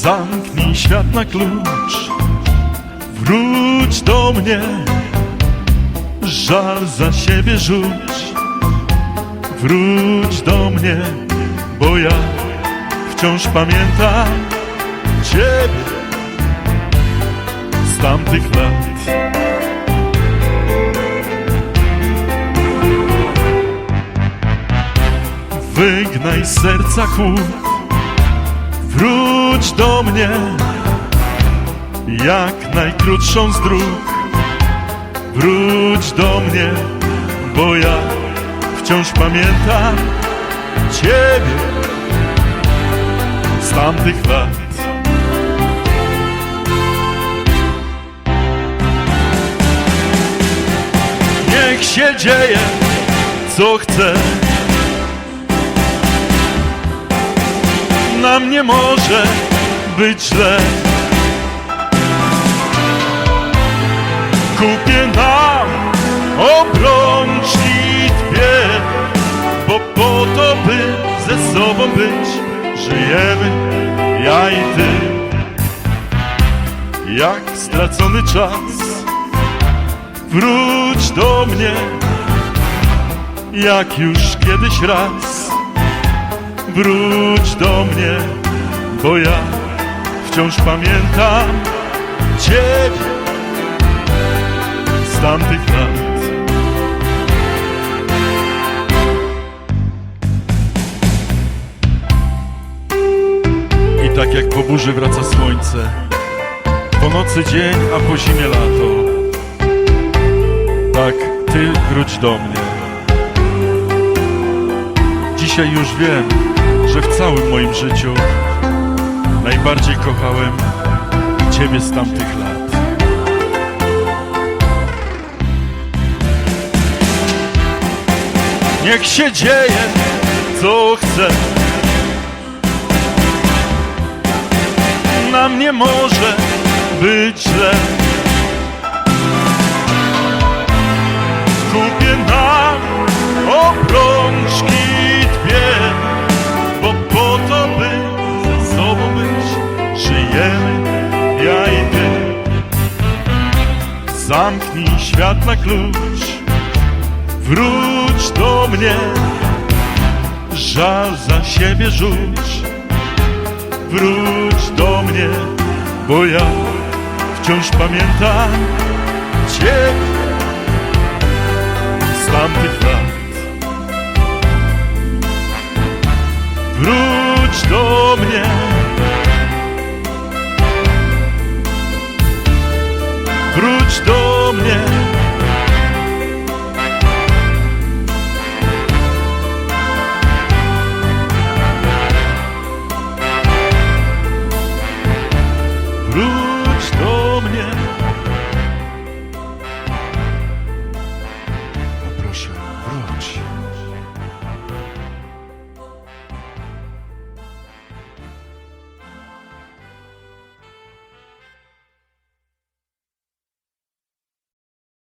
Zamknij świat na klucz, wróć do mnie, żal za siebie rzuć. Wróć do mnie, bo ja wciąż pamiętam Ciebie z tamtych lat. Wygnaj serca chłód, wróć do mnie, jak najkrótszą z dróg. Wróć do mnie, bo ja wciąż pamiętam Ciebie z tamtych lat. Niech się dzieje, co chce. Nam nie może być źle. Kupię nam obrączki dwie, bo po to, by ze sobą być, żyjemy ja i ty. Jak stracony czas, wróć do mnie, jak już kiedyś raz. Wróć do mnie, bo ja wciąż pamiętam Ciebie z tamtych lat. I tak jak po burzy wraca słońce, po nocy dzień, a po zimie lato. Tak, Ty wróć do mnie. Dzisiaj już wiem, że w całym moim życiu najbardziej kochałem Ciebie z tamtych lat. Niech się dzieje, co chce. Nam nie może być źle. Żyjemy ja i ty. Zamknij świat na klucz, wróć do mnie, żal za siebie rzuć. Wróć do mnie, bo ja wciąż pamiętam Ciebie z tamtych lat. Wróć do mnie. Wróć